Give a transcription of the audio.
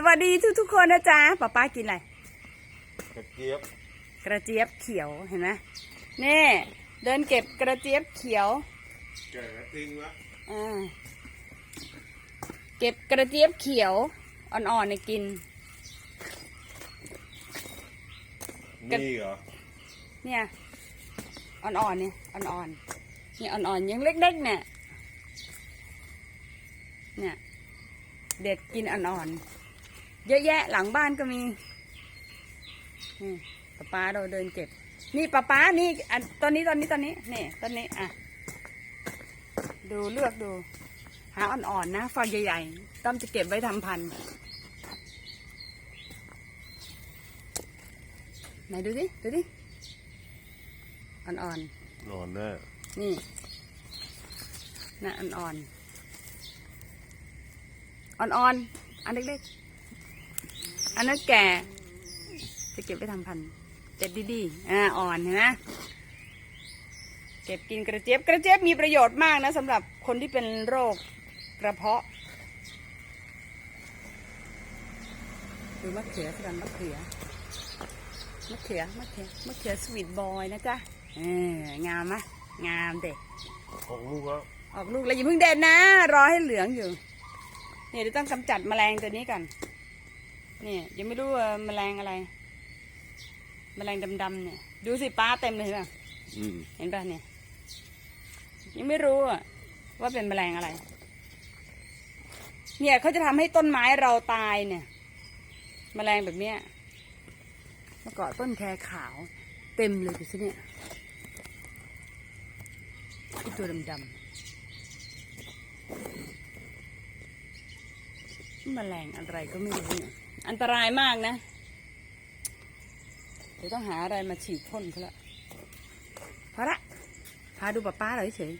สวัสดีทุกทุกๆคนนะจ๊ะป้าป้ากินอะไรกระเจี๊ยบกระเจี๊ยบเขียวเห็นไหมนี่เดินเก็บกระเจี๊ยบเขียวแก่แล้วทิ้งละอ่าเก็บกระเจี๊ยบเขียวอ่อนๆเนี่ยกินกระนี่เหรอเนี่ยอ่อนๆเนี่ยอ่อนๆเนี่ยอ่อนๆยังเล็กๆเนี่ยเนี่ยเด็ดกินอ่อนๆ เยอะแยะหลังบ้านก็มีนี่ป้าป้าเราเดินเก็บ นี่ป้าป้านี่อันตอนนี้ตอนนี้ตอนนี้นี่ตอนนี้อะดูเลือกดู หาอ่อนๆนะฟังใหญ่ๆต้อมจะเก็บไว้ทำพันธุ์ไหนดูสิดูสิอ่อนนอนแน่ๆนี่น่ะอ่อนๆอ่อนๆอันเล็กๆ อันนั้นแก่ จะเก็บไว้ทำพันธุ์เจ็บดีๆอ่าอ่อนเห็นไหมเก็บกินกระเจี๊ยบกระเจี๊ยบมีประโยชน์มากนะสำหรับคนที่เป็นโรคกระเพาะดูมะเขือสิกันมะเขือมะเขือมะเขือมะเขือสวีทบอยนะจ๊ะเอองามไหมงามเด็กออกลูกแล้วออกลูกแล้วอย่าเพิ่งเด็ดนะ รอให้เหลืองอยู่เนี่ยเดี๋ยวต้องกำจัดแมลงตัวนี้ก่อน เนี่ยยังไม่รู้ว่าแมลงอะไร แมลงดำๆเนี่ย ดูสิป้าเต็มเลยเห็นป่ะอืมเห็นป่ะเนี่ย ยังไม่รู้อะว่าเป็นแมลงอะไร เนี่ยเขาจะทำให้ต้นไม้เราตายเนี่ย แมลงแบบเนี้ยมาเกาะต้นแคขาว เต็มเลยดูสิเนี่ยไอตัวดำๆแมลงอะไรก็ไม่รู้เนี่ย อันตรายมากนะ เดี๋ยวต้องหาอะไรมาฉีดพ่นเขาละพอละพาดูป้าป้าเหรอเฉย